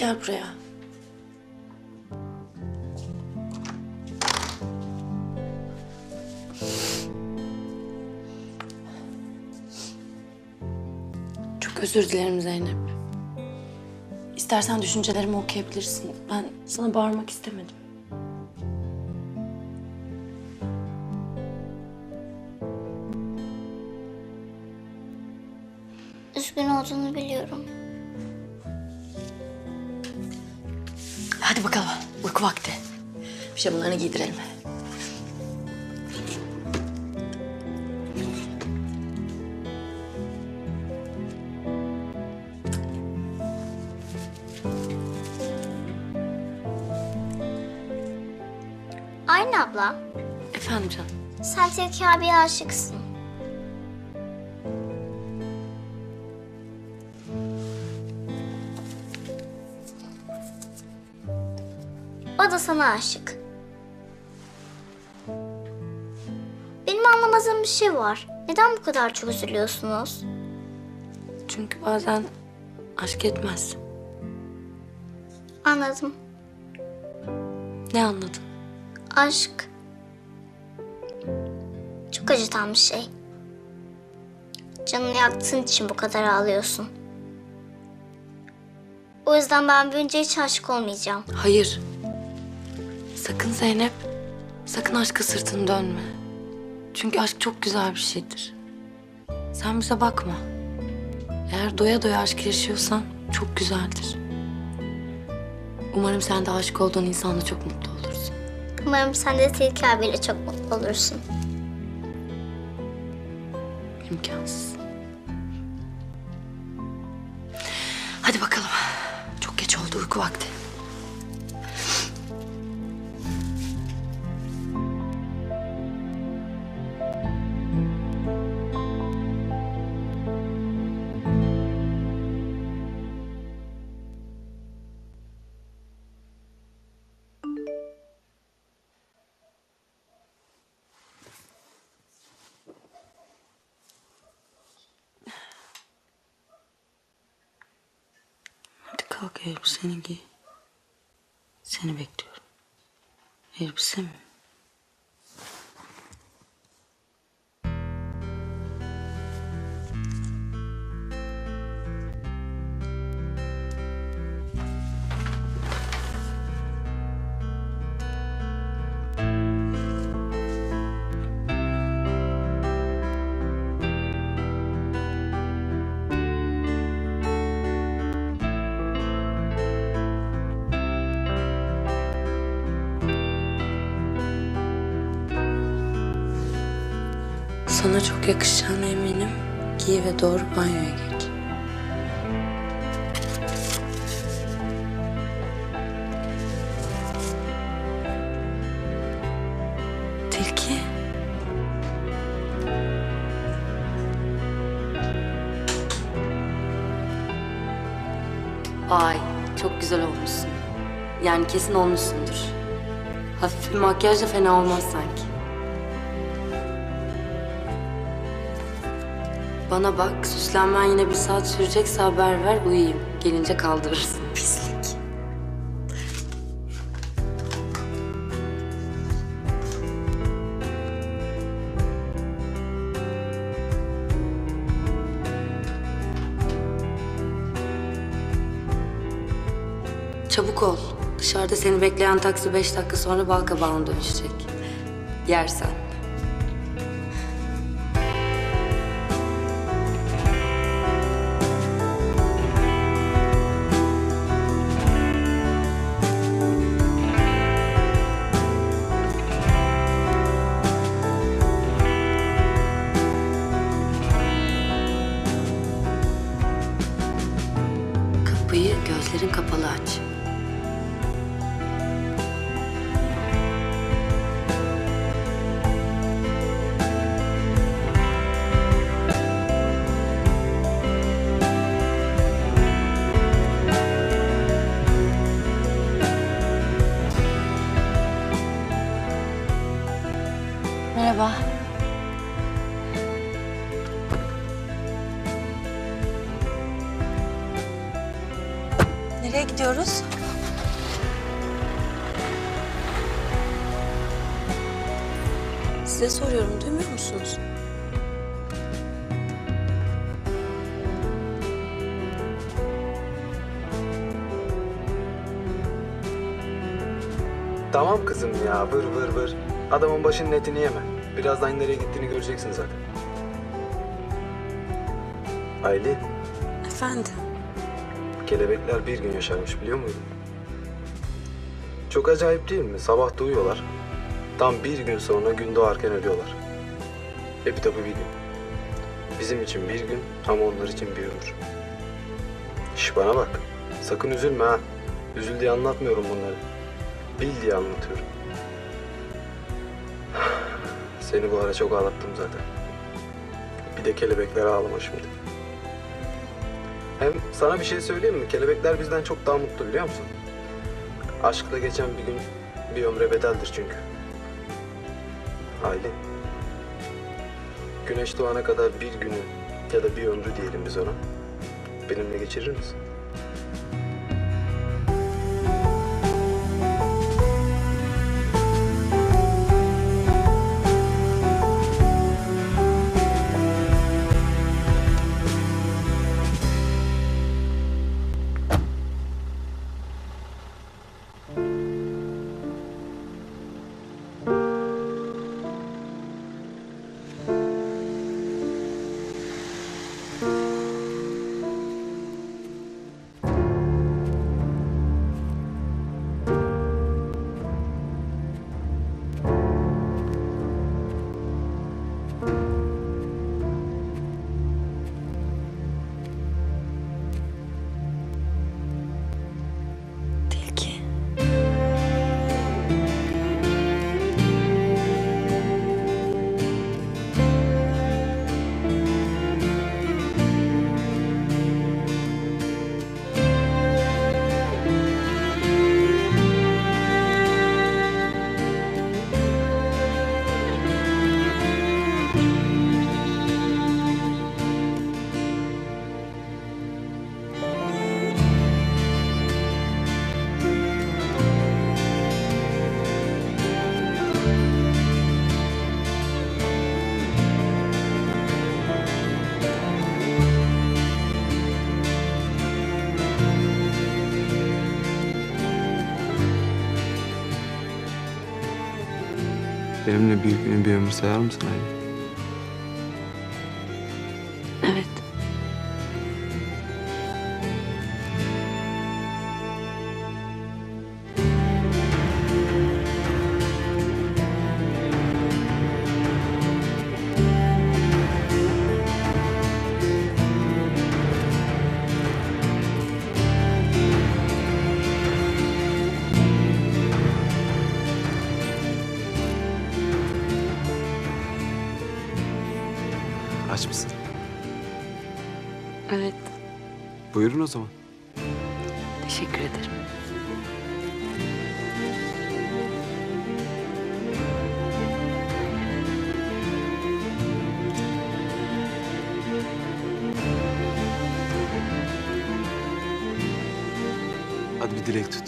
gel buraya. Çok özür dilerim Zeynep. İstersen düşüncelerimi okuyabilirsin. Ben sana bağırmak istemedim. Uyku vakti. Pijamalarını giydirelim. Aynı abla. Efendim canım. Sen Tilki abiye aşıksın. Sana aşık. Benim anlamadığım bir şey var. Neden bu kadar çok üzülüyorsunuz? Çünkü bazen aşk etmez. Anladım. Ne anladın? Aşk çok acıtan bir şey. Canını yaktığın için bu kadar ağlıyorsun. O yüzden ben büyünce hiç aşık olmayacağım. Hayır. Sakın Zeynep. Sakın aşka sırtını dönme. Çünkü aşk çok güzel bir şeydir. Sen bize bakma. Eğer doya doya aşk yaşıyorsan çok güzeldir. Umarım sen de aşık olduğun insanla çok mutlu olursun. Umarım sen de Tilki abiyle çok mutlu olursun. İmkansız. Hadi bakalım. Çok geç oldu uyku vakti. Elbiseni giy. Seni bekliyorum. Elbise mi? Sana çok yakışacağına eminim. Giy ve doğru banyoya geç. Tilki. Ay çok güzel olmuşsun. Yani kesin olmuşsundur. Hafif bir makyaj da fena olmaz sanki. Bana bak, süslenmen yine bir saat sürecekse haber ver, uyuyayım. Gelince kaldırırsın. Pislik. Çabuk ol. Dışarıda seni bekleyen taksi beş dakika sonra Balkabağ'a dönüşecek. Yersen. Ya vır vır vır. Adamın başının etini yeme. Birazdan nereye gittiğini göreceksin zaten. Aylin, Efendim? kelebekler bir gün yaşarmış biliyor muydun? Çok acayip değil mi? Sabah doğuyorlar. Tam bir gün sonra gün doğarken ölüyorlar. Ve bir tabi bir gün. Bizim için bir gün ama onlar için bir ömür. Şş bana bak. Sakın üzülme ha. Üzül diye anlatmıyorum bunları. Bil diye anlatıyorum. Seni bu ara çok ağlattım zaten. Bir de kelebekler ağlama şimdi. Hem sana bir şey söyleyeyim mi? Kelebekler bizden çok daha mutlu biliyor musun? Aşkla geçen bir gün bir ömre bedeldir çünkü. Aylin. Güneş doğana kadar bir günü ya da bir ömrü diyelim biz ona. Benimle geçirir misin? Benimle bir günü bir ömür sayar mısın Aylin? Buyurun o zaman. Teşekkür ederim. Hadi bir dilek tut.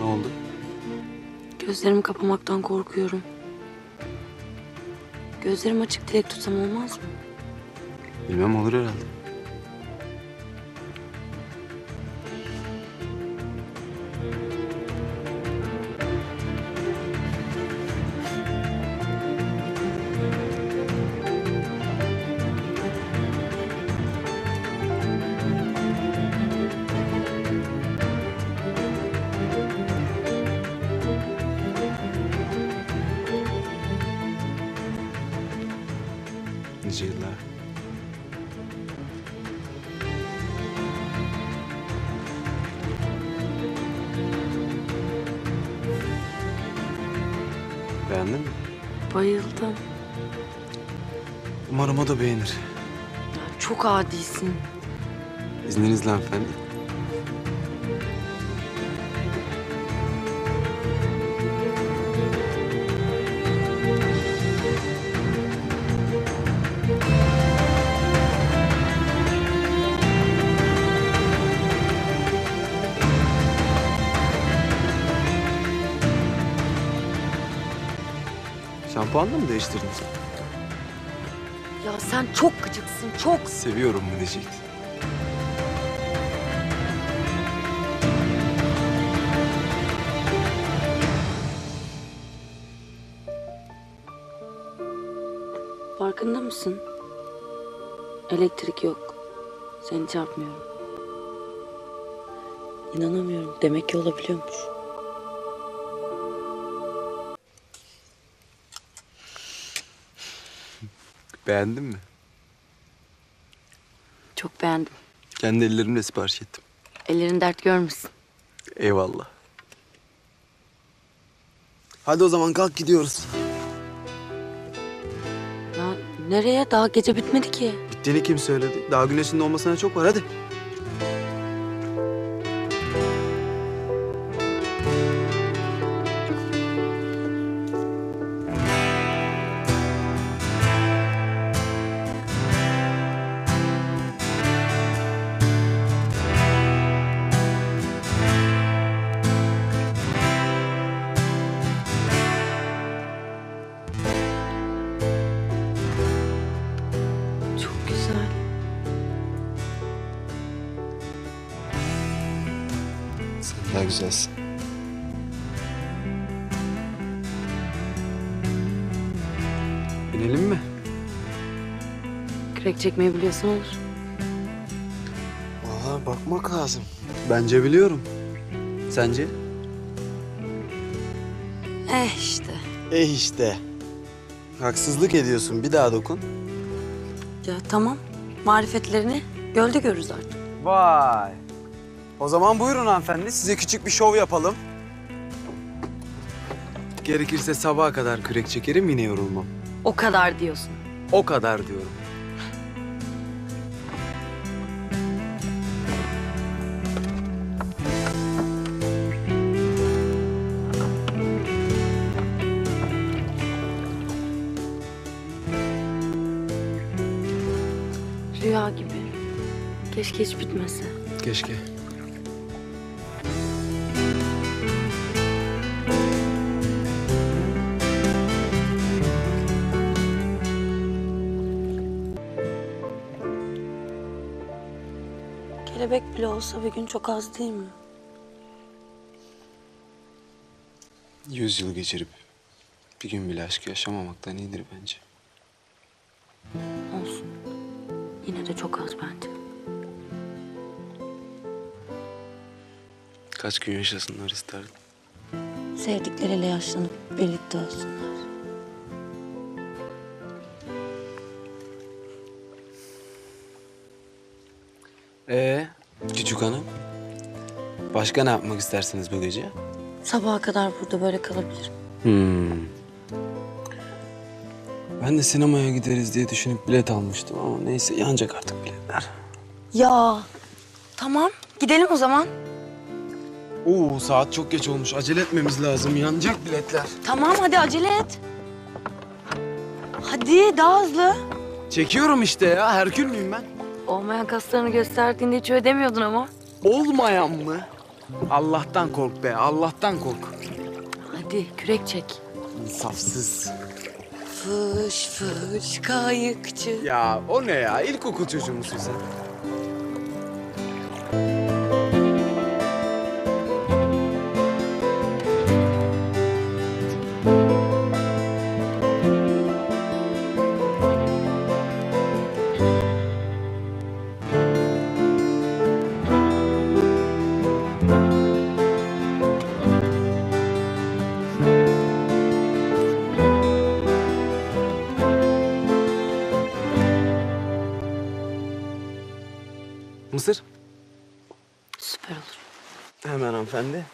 Ne oldu? Gözlerimi kapamaktan korkuyorum. Gözlerim açık dilek tutsam olmaz mı? Bilmem olur herhalde. Beğendin mi? Bayıldım. Umarım o da beğenir. Ya çok adisin. İzninizle hanımefendi. Şampuanla mı değiştirdin? Ya sen çok gıcıksın, çok. Seviyorum diyecektin. Farkında mısın? Elektrik yok. Seni çarpmıyorum. İnanamıyorum. Demek ki olabiliyormuş. Beğendin mi? Çok beğendim. Kendi ellerimle sipariş ettim. Ellerin dert görmesin. Eyvallah. Hadi o zaman kalk gidiyoruz. Ya nereye? Daha gece bitmedi ki. Bittiğini kim söyledi? Daha güneşin doğmasına çok var hadi. Daha güzelsin. Binelim mi? Kürek çekmeyi biliyorsan olur. Valla bakmak lazım. Bence biliyorum. Sence? Eh işte. Eh işte. Haksızlık ediyorsun. Bir daha dokun. Ya tamam. Marifetlerini gölde görürüz artık. Vay. O zaman buyurun hanımefendi. Size küçük bir şov yapalım. Gerekirse sabaha kadar kürek çekerim yine yorulmam. O kadar diyorsun. O kadar diyorum. Rüya gibi. Keşke hiç bitmese. Keşke. Bile olsa bir gün çok az değil mi? Yüz yıl geçirip bir gün bile aşkı yaşamamaktan iyidir bence. Olsun. Yine de çok az bence. Kaç gün yaşasınlar isterdim. Sevdikleriyle yaşlanıp birlikte olsunlar. Küçük hanım. Başka ne yapmak istersiniz bu gece? Sabaha kadar burada böyle kalabilirim. Hmm. Ben de sinemaya gideriz diye düşünüp bilet almıştım ama neyse yanacak artık biletler. Ya tamam gidelim o zaman. Oo saat çok geç olmuş. Acele etmemiz lazım. Yanacak biletler. Tamam hadi acele et. Hadi daha hızlı. Çekiyorum işte ya. Herkül müyüm ben? Olmayan kaslarını gösterdiğinde hiç ödemiyordun ama. Olmayan mı? Allah'tan kork be. Allah'tan kork. Hadi kürek çek. İnsafsız. Fış fış kayıkçı. Ya o ne ya? İlkokul çocuğu musun sen? Mısır. Süper olur. Hemen hanımefendi.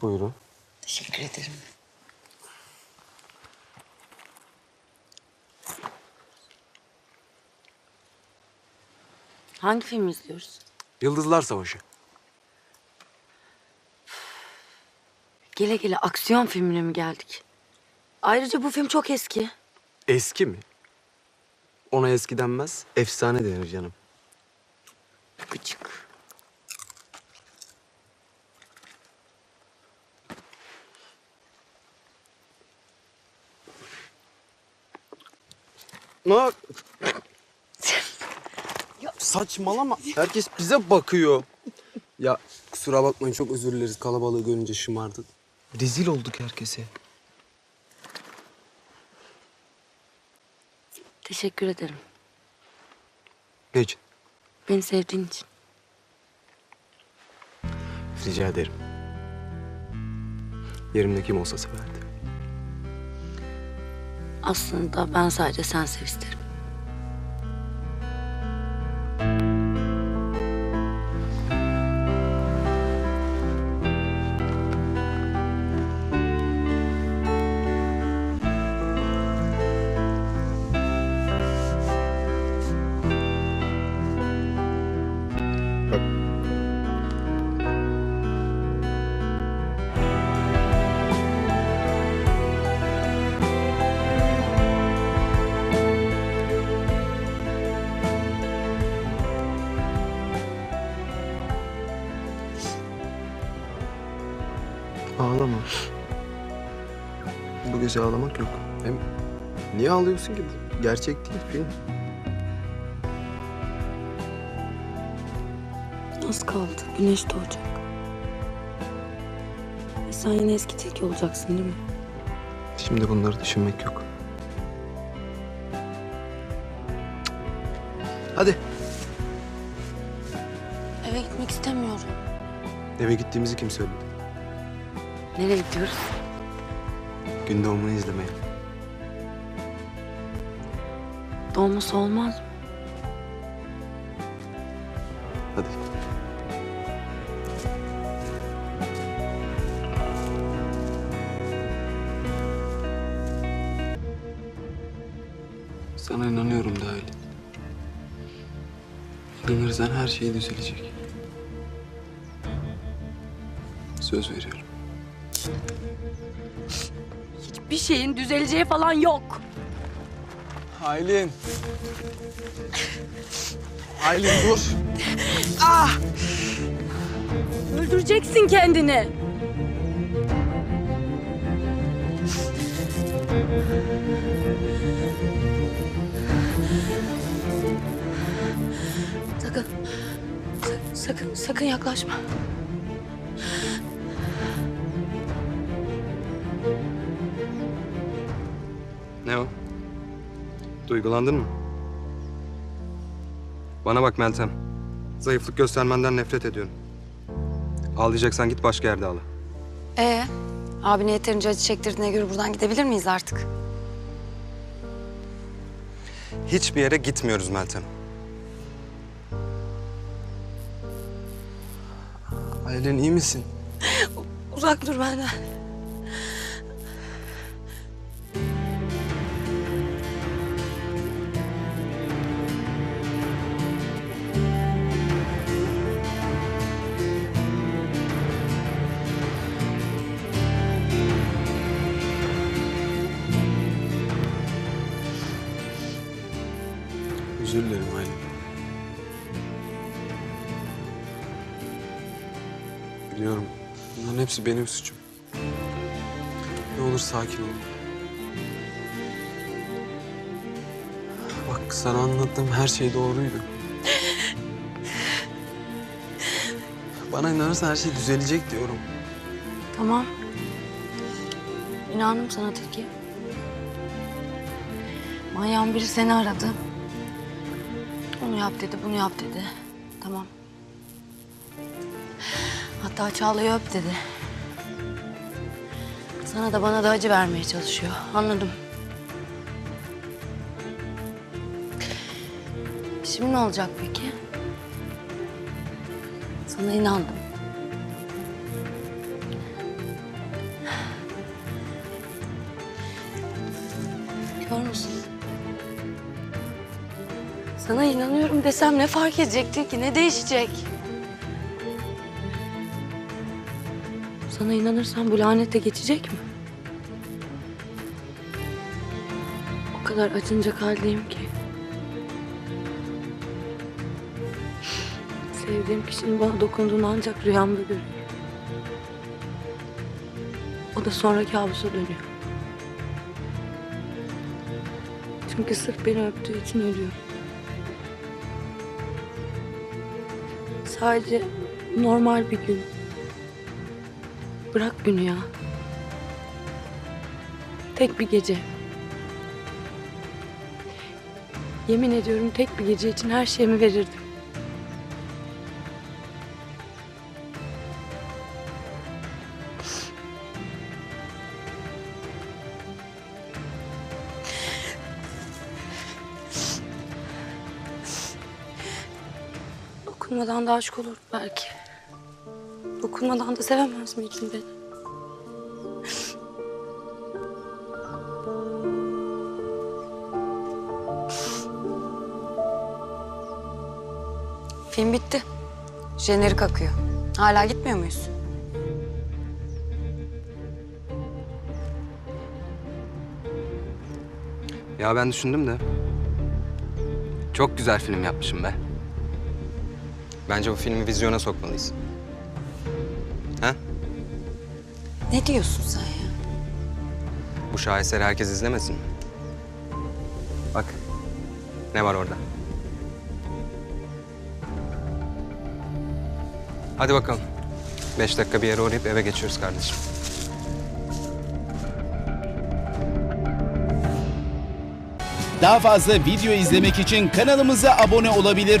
Buyurun. Teşekkür ederim. Hangi film izliyoruz? Yıldızlar Savaşı. Gele gele aksiyon filmine mi geldik? Ayrıca bu film çok eski. Eski mi? Ona eski denmez, efsane denir canım. Gıcık. Ne? Saçmalama. Herkes bize bakıyor. Ya kusura bakmayın çok özür dileriz kalabalığı görünce şımardık. Rezil olduk herkese. Teşekkür ederim. İçin? Beni sevdiğin için. Rica ederim. Yerimde kim olsa severdi. Aslında ben sadece sen sev isterim. Ağlama. Bu gece ağlamak yok. Hem niye ağlıyorsun ki? Bu gerçek değil film. Az kaldı. Güneş doğacak. E sen yine eski tilki olacaksın değil mi? Şimdi bunları düşünmek yok. Hadi. Eve gitmek istemiyorum. Eve gittiğimizi kim söyledi? Nereye gidiyoruz? Gün doğumunu izlemeye. Dolması olmaz mı? Hadi. Sana inanıyorum dahil. İnanırsan her şey düzelecek. Söz veriyorum. Bir şeyin düzeleceği falan yok. Aylin. Aylin dur. Öldüreceksin kendini. Sakın. sa- sakın, sakın yaklaşma. Duygulandın mı? Bana bak Meltem. Zayıflık göstermenden nefret ediyorum. Ağlayacaksan git başka yerde ağla. Ee, abine yeterince acı çektirdiğine göre buradan gidebilir miyiz artık? Hiçbir yere gitmiyoruz Meltem. Aylin iyi misin? Uzak dur benden. Özür dilerim Aylin. Biliyorum. Bunların hepsi benim suçum. Ne olur sakin ol. Bak sana anlattığım her şey doğruydu. Bana inanırsan her şey düzelecek diyorum. Tamam. İnandım sana Tilki. Manyağın biri seni aradı. Onu yap dedi, bunu yap dedi. Tamam. Hatta Çağla'yı öp dedi. Sana da bana da acı vermeye çalışıyor. Anladım. Şimdi ne olacak peki? Sana inandım. Sana inanıyorum desem ne fark edecekti ki? Ne değişecek? Sana inanırsam bu lanet de geçecek mi? O kadar acınacak haldeyim ki. Sevdiğim kişinin bana dokunduğunu ancak rüyamda görüyorum. O da sonra kabusa dönüyor. Çünkü sırf beni öptüğü için ölüyor. Sadece normal bir gün. Bırak günü ya. Tek bir gece. Yemin ediyorum tek bir gece için her şeyimi verirdim. Dokunmadan da aşık olur belki. Dokunmadan da sevemez miydin beni? Film bitti. Jenerik akıyor. Hala gitmiyor muyuz? Ya ben düşündüm de. Çok güzel film yapmışım be. Bence bu filmi vizyona sokmalıyız. Ha? Ne diyorsun sen ya? Bu şaheseri herkes izlemesin mi? Bak. Ne var orada? Hadi bakalım. Beş dakika bir yere uğrayıp eve geçiyoruz kardeşim. Daha fazla video izlemek için kanalımıza abone olabilir.